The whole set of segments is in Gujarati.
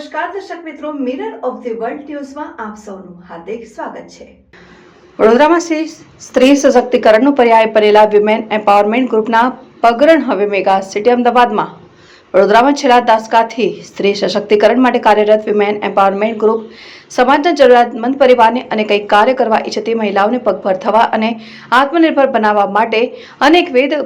નમસ્કાર, દર્શક મિત્રો મિરર ઓફ ધી વર્લ્ડ ન્યૂઝમાં આપ સૌનું હાર્દિક સ્વાગત છે. વડોદરામાં શ્રી સ્ત્રી સશક્તિકરણનો પર્યાય બનેલા વિમેન એમ્પાવરમેન્ટ ગ્રુપના પગરણ હવે મેગા સિટી અમદાવાદમાં. વડોદરામાં છેલ્લા દાસકાથી સ્ત્રી સશક્તિકરણ માટે કાર્યરત વિમેન એમ્પાવરમેન્ટ ગ્રુપ સમાજના જરૂરિયાતમંદ પરિવારને અને કંઈક કાર્ય કરવા ઈચ્છતી મહિલાઓને પગભર થવા અને આત્મનિર્ભર બનાવવા માટે અનેકવિધ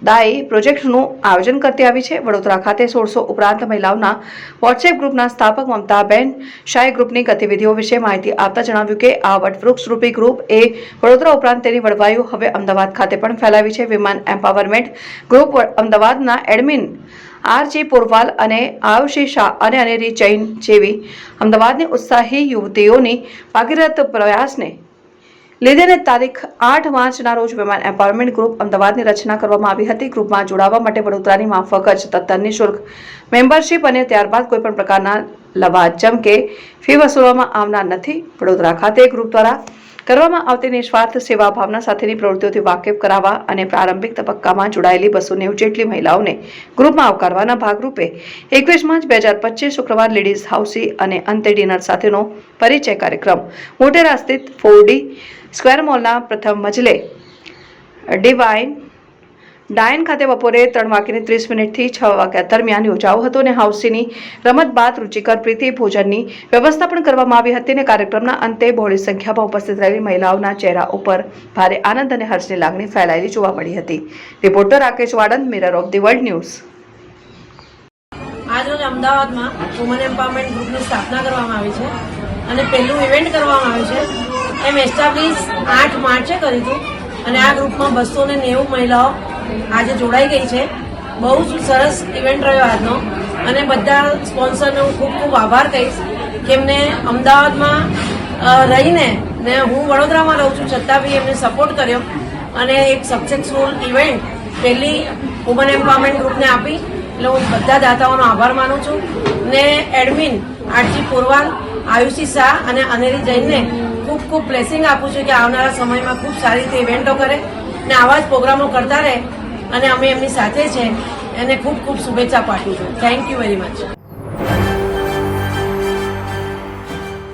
પ્રેરણાદાયી પ્રોજેક્ટનું આયોજન કરતી આવી છે. વડોદરા ખાતે સોળસો ઉપરાંત મહિલાઓના વોટ્સએપ ગ્રુપના સ્થાપક મમતાબેન શાહી ગ્રુપની ગતિવિધિઓ વિશે માહિતી આપતા જણાવ્યું કે આ વટવૃક્ષ રૂપી ગ્રુપ એ વડોદરા ઉપરાંત તેની વડવાયું હવે અમદાવાદ ખાતે પણ ફેલાવી છે. વિમાન એમ્પાવરમેન્ટ ગ્રુપ અમદાવાદના એડમિન આરજી પોરવાલ અને આયુષી શાહ અને અનેરી જૈન જેવી અમદાવાદની ઉત્સાહી યુવતીઓની ભાગીરથ પ્રયાસને લીધે ને તારીખ આઠ માર્ચના રોજ વિમાન એમ્પાવરમેન્ટ ગ્રુપ અમદાવાદની રચના કરવામાં આવી હતી. ગ્રુપમાં જોડાવા માટે વડોદરાની માફક જ તદ્દન નિઃશુલ્ક મેમ્બરશિપ અને ત્યારબાદ કોઈપણ પ્રકારના લવાજમ કે ફી વસૂલવામાં આવનાર નથી. વડોદરા ખાતે ગ્રુપ દ્વારા કરવામાં આવતી નિસ્વાર્થ સેવા ભાવના સાથેની પ્રવૃત્તિઓથી વાકેફ કરાવવા અને પ્રારંભિક તબક્કામાં જોડાયેલી બસો નેવું જેટલી મહિલાઓને ગ્રુપમાં આવકારવાના ભાગરૂપે એકવીસ માર્ચ બે હજાર પચીસ શુક્રવાર લેડીઝ હાઉસી અને અંતે ડિનર સાથેનો પરિચય કાર્યક્રમ મોટેરા સ્થિત ફોરડી સ્ક્વેર મોલના પ્રથમ મજલે. ડિવાઇન ડાયન ખાતે બપોરે ત્રણ વાગ્યાને ત્રીસ મિનિટથી છ વાગ્યા દરમિયાન યોજાયો હતો અને હાઉસીની રમત બાદ રુચિકર પ્રીતિ ભોજનની વ્યવસ્થા પણ કરવામાં આવી હતી અને કાર્યક્રમના અંતે બહોળી સંખ્યામાં ઉપસ્થિત રહેલી મહિલાઓના ચહેરા ઉપર ભારે આનંદ અને હર્ષની લાગણી ફેલાયેલી જોવા મળી હતી. Reporter Rakesh Vadand mirror of the world news આજરોજ અમદાવાદમાં વુમન એમ્પાવરમેન્ટ ગ્રુપની સ્થાપના કરવામાં આવી છે અને પહેલું ઇવેન્ટ કરવામાં આવ્યું છે. એમ એસ્ટાબ્લિશ આઠ માર્ચે કર્યું હતું અને આ ગ્રુપમાં બસો ને નેવું મહિલાઓ આજે જોડાઈ ગઈ છે. બહુ જ સરસ ઇવેન્ટ રહ્યો આજનો. અને બધા સ્પોન્સરનો હું ખૂબ ખૂબ આભાર કહીશ કે એમને અમદાવાદમાં રહીને ને હું વડોદરામાં રહું છું, છતાં બી એમને સપોર્ટ કર્યો. અને એક સક્સેસફુલ ઇવેન્ટ પહેલી વુમન એમ્પાવરમેન્ટ ગ્રુપને આપી. એટલે હું બધા દાતાઓનો આભાર માનું છું. ને એડમિન આરજી પોરવાલ આયુષી શાહ અને અનેરી જૈનને ખૂબ ખૂબ બ્લેસિંગ આપું છું કે આવનારા સમયમાં ખૂબ સારી રીતે ઇવેન્ટો કરે ને આવા જ પ્રોગ્રામો કરતા રહે અને અમે એમની સાથે છે. એને ખૂબ ખૂબ શુભેચ્છા પાઠવું છું. Thank you very much